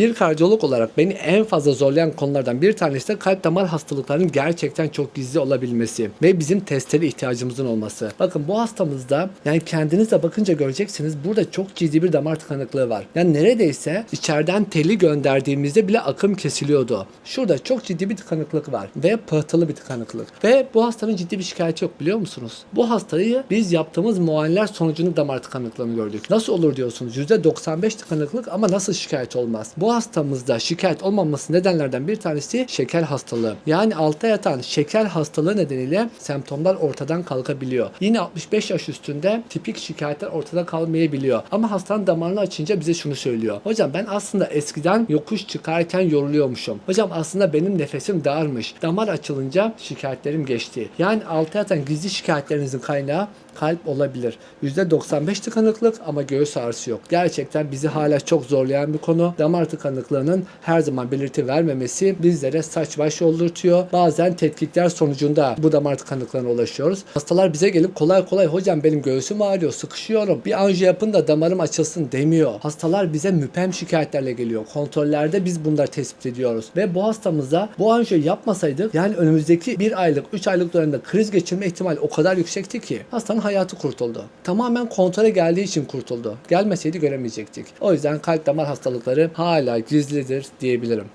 Bir kardiyolog olarak beni en fazla zorlayan konulardan bir tanesi de kalp damar hastalıklarının gerçekten çok gizli olabilmesi ve bizim testlere ihtiyacımızın olması. Bakın bu hastamızda yani kendiniz de bakınca göreceksiniz burada çok ciddi bir damar tıkanıklığı var. Yani neredeyse içeriden teli gönderdiğimizde bile akım kesiliyordu. Şurada çok ciddi bir tıkanıklık var ve pıhtılı bir tıkanıklık. Ve bu hastanın ciddi bir şikayeti yok biliyor musunuz? Bu hastayı biz yaptığımız muayeneler sonucunda damar tıkanıklığını gördük. Nasıl olur diyorsunuz? %95 tıkanıklık ama nasıl şikayet olmaz? Bu hastamızda şikayet olmaması nedenlerden bir tanesi şeker hastalığı. Yani altta yatan şeker hastalığı nedeniyle semptomlar ortadan kalkabiliyor. Yine 65 yaş üstünde tipik şikayetler ortada kalmayabiliyor. Ama hastanın damarını açınca bize şunu söylüyor. Hocam ben aslında eskiden yokuş çıkarken yoruluyormuşum. Hocam aslında benim nefesim darmış. Damar açılınca şikayetlerim geçti. Yani altta yatan gizli şikayetlerinizin kaynağı kalp olabilir. %95 tıkanıklık ama göğüs ağrısı yok. Gerçekten bizi hala çok zorlayan bir konu. Damar tıkanıklığının her zaman belirti vermemesi bizlere saç baş yoldurtuyor. Bazen tetkikler sonucunda bu damar tıkanıklığına ulaşıyoruz. Hastalar bize gelip kolay kolay hocam benim göğsüm ağrıyor, sıkışıyorum. Bir anjiyo yapın da damarım açılsın demiyor. Hastalar bize müpem şikayetlerle geliyor. Kontrollerde biz bunları tespit ediyoruz. Ve bu hastamıza bu anjiyo yapmasaydık yani önümüzdeki bir aylık, 3 aylık dönemde kriz geçirme ihtimali o kadar yüksekti ki hastanın hayatı kurtuldu. Tamamen kontrole geldiği için kurtuldu. Gelmeseydi göremeyecektik. O yüzden kalp damar hastalıkları hala gizlidir diyebilirim.